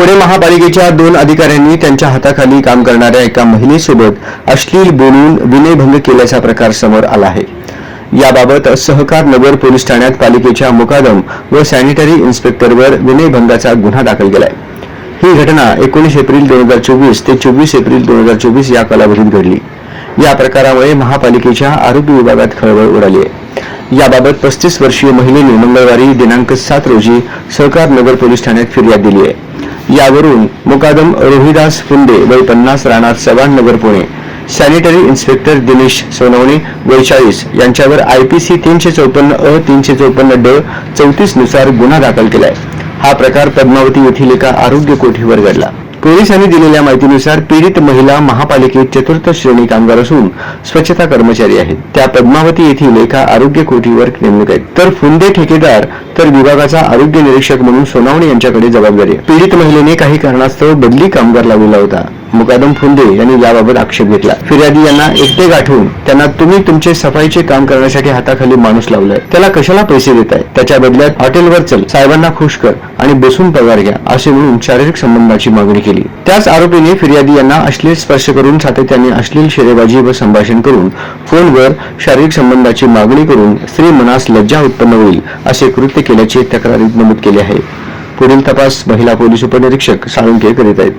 पुणे महापालिकेच्या दोन अधिकाऱ्यांनी त्यांच्या हाताखाली काम करणाऱ्या एका महिलेसोबत अश्लील बोलून विनयभंग केल्याचा प्रकार समोर आला आहे. याबाबत सहकार नगर पोलीस ठाण्यात पालिकेच्या मुकादम व सॅनिटरी इन्स्पेक्टरवर विनयभंगाचा गुन्हा दाखल केलाय. ही घटना एकोणीस एप्रिल दोन हजार चोवीस ते चोवीस एप्रिल दोन हजार चोवीस या कालावधीत घडली. या प्रकारामुळे महापालिकेच्या आरोग्य विभागात खळबळ उडाली आहे. याबाबत पस्तीस वर्षीय महिलेने मंगळवारी दिनांक सात रोजी सहकार नगर पोलीस ठाण्यात फिर्याद दिली आहे. यावरून मुकादम रोहिदास फुंदे वय पन्नास राहणार चव्हाण नगर पुणे. सॅनिटरी इन्स्पेक्टर दिनेश सोनवणे वय चाळीस. यांच्यावर आयपीसी तीनशे चौपन्न अ तीनशे चौपन्न ड चौतीसनुसार गुन्हा दाखल केलाय. हा प्रकार पद्मावती येथील एका आरोग्य कोठीवर घडला. पोलिसांनी दिलेल्या माहितीनुसार पीडित महिला महापालिकेत चतुर्थ श्रेणी कामगार असून स्वच्छता कर्मचारी आहेत. त्या पद्मावती येथील एका आरोग्य कोठीवर नेमणूक आहेत तर फुंदे ठेकेदार तर विभागाचा आरोग्य निरीक्षक म्हणून सोनावणे यांच्याकडे जबाबदारी आहे. पीडित महिलेने काही कारणास्तव बदली कामगार लावलेला होता. मुकादम फुंदे यांनी याबाबत आक्षेप घेतला. फिर्यादी यांना एकटे गाठून त्यांना तुम्ही तुमचे सफाईचे काम करण्यासाठी हाताखाली माणूस लावलाय. त्याला कशाला पैसे देताय? त्याच्या बदल्यात हॉटेलवर चल. साहेबांना खुश कर आणि बसून पगार घ्या असे म्हणून शारीरिक संबंधाची मागणी केली. त्याच आरोपीने फिर्यादी यांना अश्लील स्पर्श करून सातत्याने अश्लील शेरेबाजी व संभाषण करून फोनवर शारीरिक संबंधाची मागणी करून स्त्री मनास लज्जा उत्पन्न होईल असे कृत्य केल्याचे तक्रारीत नमूद केले आहे. पुढील तपास महिला पोलीस उपनिरीक्षक साळुंके करीत आहेत.